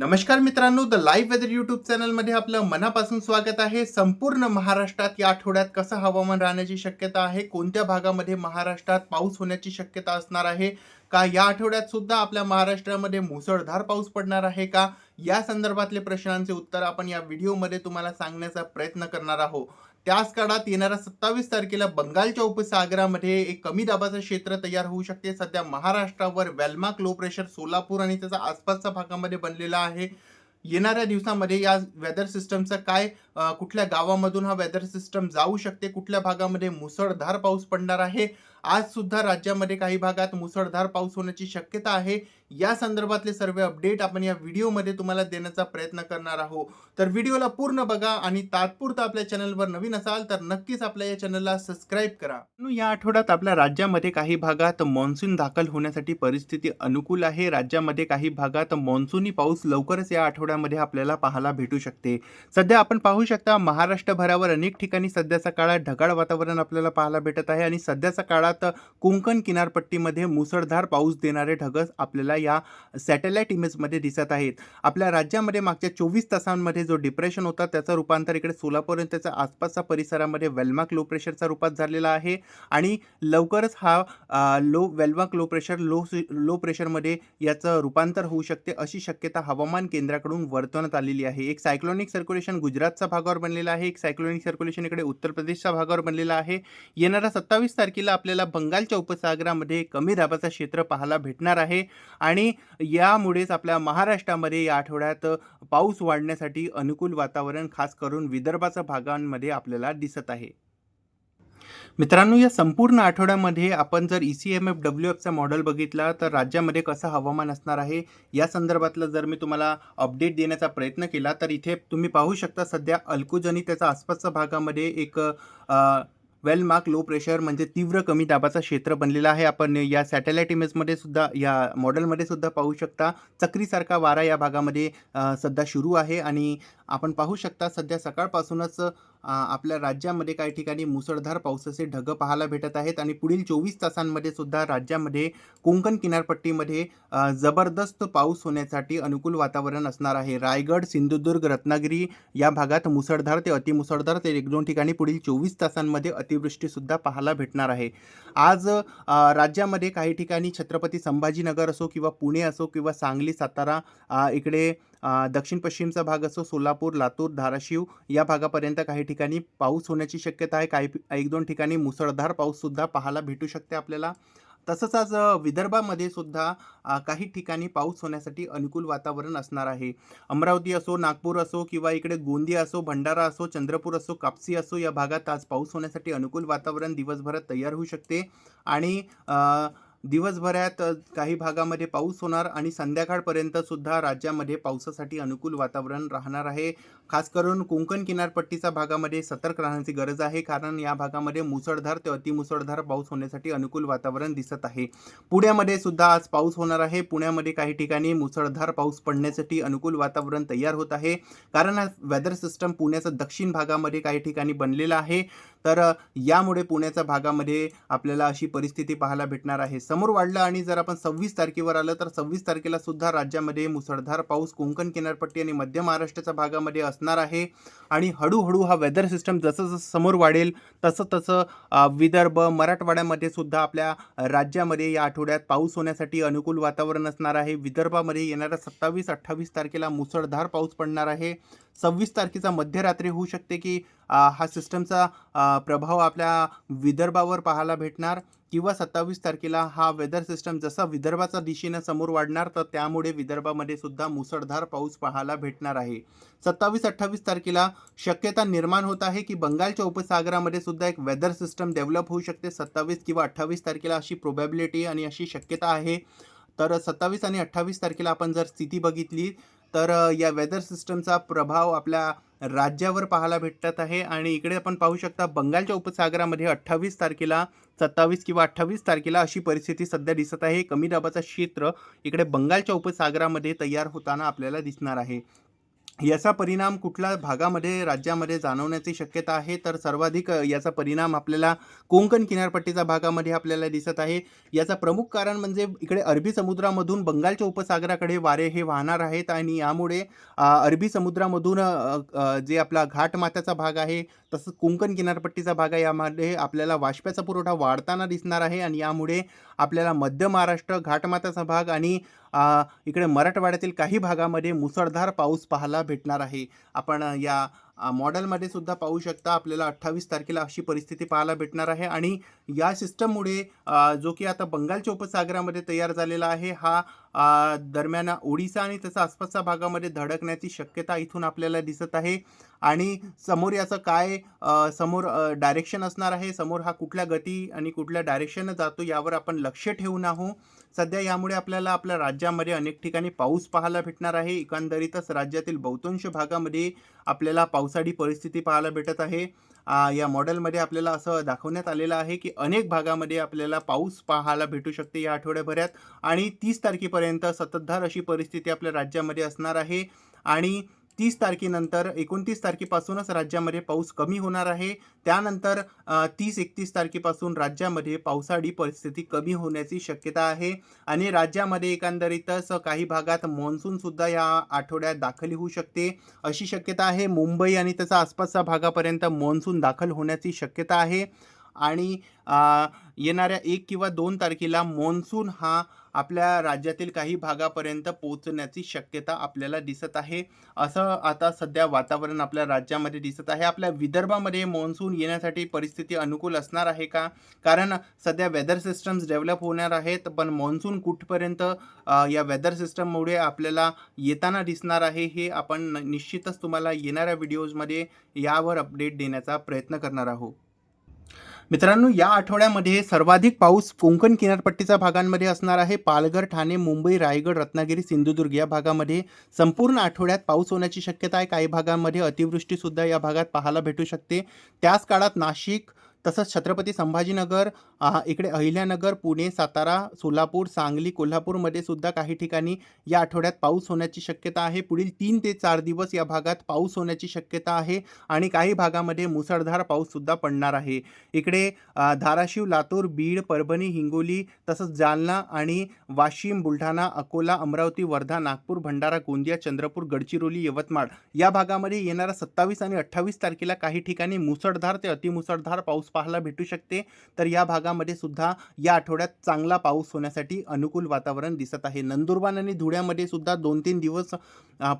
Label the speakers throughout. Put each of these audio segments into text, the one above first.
Speaker 1: नमस्कार मित्रांनो the live weather YouTube चॅनलमध्ये आपलं मनापासून स्वागत आहे. संपूर्ण महाराष्ट्रात या आठवड्यात कसं हवामान राहण्याची शक्यता आहे? कोणत्या भागामध्ये महाराष्ट्रात पाऊस होण्याची शक्यता असणार आहे? का या आठवड्यात सुद्धा आपल्या महाराष्ट्रामध्ये मुसळधार पाऊस पडणार आहे का? या संदर्भातले प्रश्नांचे उत्तर आपण या व्हिडिओमध्ये तुम्हाला सांगण्याचा प्रयत्न करणार आहोत. त्याच काळात येणाऱ्या सत्तावीस तारखेला बंगालच्या उपसागरामध्ये एक कमी दाबाचं क्षेत्र तयार होऊ शकते. सध्या महाराष्ट्रावर वेलमार्क लो प्रेशर सोलापूर आणि त्याचा आसपासच्या भागामध्ये बनलेला आहे. येणाऱ्या दिवसामध्ये या वेदर सिस्टमचं काय कुठल्या गावामधून हा वेदर सिस्टम जाऊ शकते? कुठल्या भागामध्ये मुसळधार पाऊस पडणार आहे? आज सुद्धा राज्यामध्ये काही भागात मुसळधार पाऊस होण्याची शक्यता आहे. या संदर्भातले सर्व अपडेट आपण या व्हिडिओमध्ये तुम्हाला देण्याचा प्रयत्न करणार आहोत. तर व्हिडिओला पूर्ण बघा आणि तात्पुरतं आपल्या चॅनलवर नवीन असाल तर नक्कीच आपल्या या चॅनलला सबस्क्राईब करा. या आठवड्यात आपल्या राज्यामध्ये काही भागात मान्सून दाखल होण्यासाठी परिस्थिती अनुकूल आहे. राज्यामध्ये काही भागात मान्सूनी पाऊस लवकरच या आठवड्यामध्ये आपल्याला पाहायला भेटू शकते. सध्या आपण पाहू शकता महाराष्ट्रभरावर अनेक ठिकाणी सध्याचा काळात ढगाळ वातावरण आपल्याला पाहायला भेटत आहे आणि सध्याचा काळात कोंकण किनारपट्टीमध्ये मुसळधार पाऊस देणारे ढगस आपल्याला या सॅटेलाईट इमेजमध्ये दिसत आहेत. आपल्या राज्यामध्ये मागच्या चोवीस तासांमध्ये जो डिप्रेशन होता त्याचं रूपांतर इकडे सोलापूर आणि त्याच्या आसपासच्या परिसरामध्ये वेलमार्क लो प्रेशरचा रूपात झालेला आहे आणि लवकरच हा low well marked low pressure low low प्रेशरमध्ये याचं रूपांतर होऊ शकते अशी शक्यता हवामान केंद्राकडून वर्तवण्यात आलेली आहे. एक सायक्लोनिक सर्क्युलेशन गुजरातच्या भागावर बनलेलं आहे एक सायक्लोनिक सर्क्युलेशन इकडे उत्तर प्रदेशच्या भागावर बनलेलं आहे. येणाऱ्या सत्तावीस तारखेला आपल्याला बंगालच्या उपसागरामध्ये कमी दाबाचं क्षेत्र पाहायला भेटणार आहे. आणि यामुळेच आपल्या महाराष्ट्रामध्ये या आठवड्यात पाऊस वाढण्यासाठी अनुकूल वातावरण खास करून विदर्भाच्या भागांमध्ये आपल्याला दिसत आहे. मित्रांनो या संपूर्ण आठवड्यामध्ये आपण जर E C M F W एफचा model बघितला तर राज्यामध्ये कसं हवामान असणार आहे? या संदर्भातलं जर मी तुम्हाला अपडेट देण्याचा प्रयत्न केला तर इथे तुम्ही पाहू शकता सध्या अल्कुज आणि त्याच्या आसपासच्या भागामध्ये एक आ, वेल मार्क लो प्रेशर म्हणजे तीव्र कमी दाबाचा क्षेत्र बनलेला आहे. आपण या सॅटेलाईट इमेजमध्ये सुद्धा या मॉडेलमध्ये सुद्धा पाहू शकता. चक्रीसारखा वारा या भागामध्ये सध्या सुरू आहे. आणि आपण पाहू शकता सध्या सकाळपासूनच आपल्या राज्यामध्ये काही ठिकाणी मुसळधार पावसाचे ढगं पाहायला भेटत आहेत आणि पुढील चोवीस तासांमध्ये सुद्धा राज्यामध्ये कोंकण किनारपट्टीमध्ये जबरदस्त पाऊस होण्यासाठी अनुकूल वातावरण असणार आहे. रायगड सिंधुदुर्ग रत्नागिरी या भागात मुसळधार ते अतिमुसळधार ते एक दोन ठिकाणी पुढील चोवीस तासांमध्ये अतिवृष्टीसुद्धा पाहायला भेटणार आहे. आज राज्यामध्ये काही ठिकाणी छत्रपती संभाजीनगर असो किंवा पुणे असो किंवा सांगली सातारा इकडे दक्षिण पश्चिमचा भाग असो सोलापूर लातूर धाराशिव या भागापर्यंत काही ठिकाणी पाऊस होण्याची शक्यता आहे. काही एक दोन ठिकाणी मुसळधार पाऊससुद्धा पाहायला भेटू शकते आपल्याला. तसंच आज विदर्भामध्ये सुद्धा काही ठिकाणी पाऊस होण्यासाठी अनुकूल वातावरण असणार आहे. अमरावती असो नागपूर असो किंवा इकडे गोंदिया असो भंडारा असो चंद्रपूर असो कापसी असो या भागात आज पाऊस होण्यासाठी अनुकूल वातावरण दिवसभरात तयार होऊ शकते. आणि दिवसभरात काही भागामध्ये पाऊस होणार आणि संध्याकाळपर्यंत सुद्धा राज्यामध्ये पावसासाठी अनुकूल वातावरण राहणार आहे. खास करून कोकण किनारपट्टीच्या भागामध्ये सतर्क राहण्याची गरज आहे. कारण या भागामध्ये मुसळधार ते अतिमुसळधार पाऊस होण्यासाठी अनुकूल वातावरण दिसत आहे. पुण्यामध्ये सुद्धा आज पाऊस होणार आहे. पुण्यामध्ये काही ठिकाणी मुसळधार पाऊस पडण्यासाठी अनुकूल वातावरण तयार होत आहे. कारण हा वेदर सिस्टम पुण्याचा दक्षिण भागामध्ये काही ठिकाणी बनलेला आहे. तर यामुळे पुण्याच्या भागामध्ये आपल्याला अशी परिस्थिती पाहायला भेटणार आहे. समोर वाढलं आणि जर आपण सव्वीस तारखेवर आलं तर सव्वीस तारखेला सुद्धा राज्यामध्ये मुसळधार पाऊस कोंकण किनारपट्टी आणि मध्य महाराष्ट्राच्या भागामध्ये असणार आहे. आणि हळूहळू हा वेदर सिस्टम जसं जसं समोर वाढेल तसं तसं विदर्भ मराठवाड्यामध्ये सुद्धा आपल्या राज्यामध्ये या आठवड्यात पाऊस होण्यासाठी अनुकूल वातावरण असणार आहे. विदर्भामध्ये येणाऱ्या सत्तावीस अठ्ठावीस तारखेला मुसळधार पाऊस पडणार आहे. सव्वीस तारखेचा मध्यरात्री होऊ शकते की हा सिस्टमचा प्रभाव आपल्या विदर्भावर पाहायला भेटणार. किंवा सत्तावीस तारखेला हा वेदर सिस्टम जसा विदर्भाच्या दिशेनं समोर वाढणार तर त्यामुळे विदर्भामध्ये सुद्धा मुसळधार पाऊस पाहायला भेटणार आहे. सत्तावीस अठ्ठावीस तारखेला शक्यता निर्माण होत आहे की बंगालच्या उपसागरामध्ये सुद्धा एक वेदर सिस्टम डेव्हलप होऊ शकते. सत्तावीस किंवा अठ्ठावीस तारखेला अशी प्रोबॅबिलिटी आणि अशी शक्यता आहे. तर सत्तावीस आणि अठ्ठावीस तारखेला आपण जर स्थिती बघितली तर या वेदर सिस्टमचा प्रभाव आपल्या राज्यावर पाहायला भेटत आहे आणि इकडे आपण पाहू शकता बंगालच्या उपसागरामध्ये अठ्ठावीस तारखेला सत्तावीस किंवा अठ्ठावीस तारखेला अशी परिस्थिती सध्या दिसत आहे. कमी दाबाचं क्षेत्र इकडे बंगालच्या उपसागरामध्ये तयार होताना आपल्याला दिसणार आहे. याचा परिणाम कुठल्या भागामध्ये राज्यामध्ये जाणवण्याची शक्यता आहे? तर सर्वाधिक याचा परिणाम आपल्याला कोंकण किनारपट्टीच्या भागामध्ये आपल्याला दिसत आहे. याचं प्रमुख कारण म्हणजे इकडे अरबी समुद्रामधून बंगालच्या उपसागराकडे वारे हे वाहणार आहेत आणि यामुळे अरबी समुद्रामधून जे आपला घाटमाथ्याचा भाग आहे तसंच कोकण किनारपट्टीचा भाग आहे यामध्ये आपल्याला वाष्प्याचा पुरवठा वाढताना दिसणार आहे आणि यामुळे आपल्याला मध्य महाराष्ट्र घाटमाथ्याचा भाग आणि इकडे मराठवाड्यातील काही भागामध्ये मुसळधार पाऊस पाहायला भेटणार आहे. आपण या मॉडेलमध्ये सुद्धा पाहू शकता आपल्याला अठ्ठावीस तारखेला अशी परिस्थिती पाहायला भेटणार आहे. आणि या सिस्टममुळे जो की आता बंगालच्या उपसागरामध्ये तयार झालेला आहे हा दरम्यान ओडिसा आणि त्याचा आसपासच्या भागामध्ये धडकण्याची शक्यता इथून आपल्याला दिसत आहे. आणि समोर याचं काय समोर डायरेक्शन असणार आहे? समोर हा कुठल्या गती आणि कुठल्या डायरेक्शननं जातो यावर आपण लक्ष ठेवून आहोत सध्या यामुळे आपल्याला आपल्या राज्यामध्ये अनेक ठिकाणी पाऊस पाहायला भेटणार आहे. एकंदरीतच राज्यातील बहुतांश भागामध्ये आपल्याला पावसाळी परिस्थिती पाहायला भेटत आहे. या मॉडेलमध्ये आपल्याला असं दाखवण्यात आलेलं आहे की अनेक भागामध्ये आपल्याला पाऊस पाहायला भेटू शकते या आठवड्याभरात. आणि तीस तारखेपर्यंत सततधार अशी परिस्थिती आपल्या राज्यामध्ये असणार आहे. आणि तीस तारखेनंतर एकोणतीस तारखेपासूनच राज्यामध्ये पाऊस कमी होणार आहे. त्यानंतर तीस एकतीस तारखेपासून राज्यामध्ये पावसाळी परिस्थिती कमी होण्याची शक्यता आहे. आणि राज्यामध्ये एकंदरीतच काही भागात मान्सूनसुद्धा या आठवड्यात दाखल होऊ शकते. अशी शक्यता आहे. मुंबई आणि त्याचा आसपासच्या भागापर्यंत मान्सून दाखल होण्याची शक्यता आहे. आणि येणाऱ्या एक किंवा दोन तारखेला मान्सून हा आपल्या राज्यातील काही भागापर्यंत पोहोचण्याची शक्यता आपल्याला दिसत आहे. असं आता सध्या वातावरण आपल्या राज्यामध्ये दिसत आहे. आपल्या विदर्भामध्ये मान्सून येण्यासाठी परिस्थिती अनुकूल असणार आहे का? कारण सध्या वेदर सिस्टम्स डेव्हलप होणार आहेत पण मान्सून कुठपर्यंत या वेदर सिस्टममुळे आपल्याला येताना दिसणार आहे हे आपण निश्चितच तुम्हाला येणाऱ्या व्हिडिओजमध्ये यावर अपडेट देण्याचा प्रयत्न करणार आहोत. मित्रांनो या आठवड्यामध्ये सर्वाधिक पाऊस कोकण किनारपट्टीच्या भागांमध्ये असणार आहे. पालघर ठाणे मुंबई रायगड रत्नागिरी सिंधुदुर्ग या भागामध्ये संपूर्ण आठवड्यात पाऊस होण्याची शक्यता आहे. काही भागांमध्ये अतिवृष्टीसुद्धा या भागात पाहायला भेटू शकते. त्याच काळात नाशिक तसंच छत्रपती संभाजीनगर इकडे अहिल्यानगर पुणे सातारा सोलापूर सांगली कोल्हापूरमध्ये सुद्धा काही ठिकाणी या आठवड्यात पाऊस होण्याची शक्यता आहे. पुढील तीन ते चार दिवस या भागात पाऊस होण्याची शक्यता आहे आणि काही भागामध्ये मुसळधार पाऊससुद्धा पडणार आहे. इकडे धाराशिव लातूर बीड परभणी हिंगोली तसंच जालना आणि वाशिम बुलढाणा अकोला अमरावती वर्धा नागपूर भंडारा गोंदिया चंद्रपूर गडचिरोली यवतमाळ या भागामध्ये येणाऱ्या सत्तावीस आणि अठ्ठावीस तारखेला काही ठिकाणी मुसळधार ते अतिमुसळधार पाऊस पाहायला भेटू शकते. तर या भागामध्ये सुद्धा या आठवड्यात चांगला पाऊस होण्यासाठी अनुकूल वातावरण दिसत आहे. नंदुरबार आणि धुळ्यामध्ये सुद्धा दोन तीन दिवस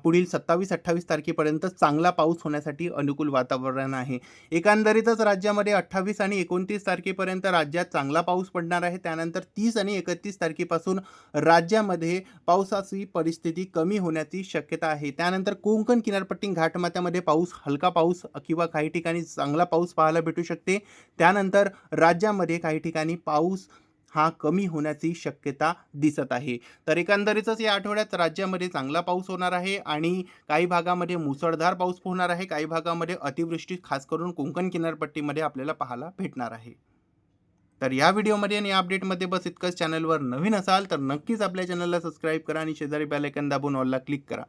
Speaker 1: पुढील सत्तावीस अठ्ठावीस तारखेपर्यंत चांगला पाऊस होण्यासाठी अनुकूल वातावरण आहे. एकंदरीतच राज्यामध्ये अठ्ठावीस आणि एकोणतीस तारखेपर्यंत राज्यात चांगला पाऊस पडणार आहे. त्यानंतर तीस आणि एकतीस तारखेपासून राज्यामध्ये पावसाची परिस्थिती कमी होण्याची शक्यता आहे. त्यानंतर कोकण किनारपट्टी घाटमाथ्यामध्ये पाऊस हलका पाऊस किंवा काही ठिकाणी चांगला पाऊस पाहायला भेटू शकते. त्यानंतर राज्यामध्ये काही ठिकाणी पाऊस हा कमी होण्याची शक्यता दिसत आहे. तर एकंदरीतच या आठवड्यात राज्यामध्ये चांगला पाऊस होणार आहे आणि काही भागामध्ये मुसळधार पाऊस होणार आहे. काही भागामध्ये अतिवृष्टी खास करून कोकण किनारपट्टीमध्ये आपल्याला पाहायला भेटणार आहे. तर या व्हिडिओमध्ये आणि या अपडेटमध्ये बस इतकंच. चॅनलवर नवीन असाल तर नक्कीच आपल्या चॅनलला सबस्क्राईब करा आणि शेजारी बेल दाबून ऑलला क्लिक करा.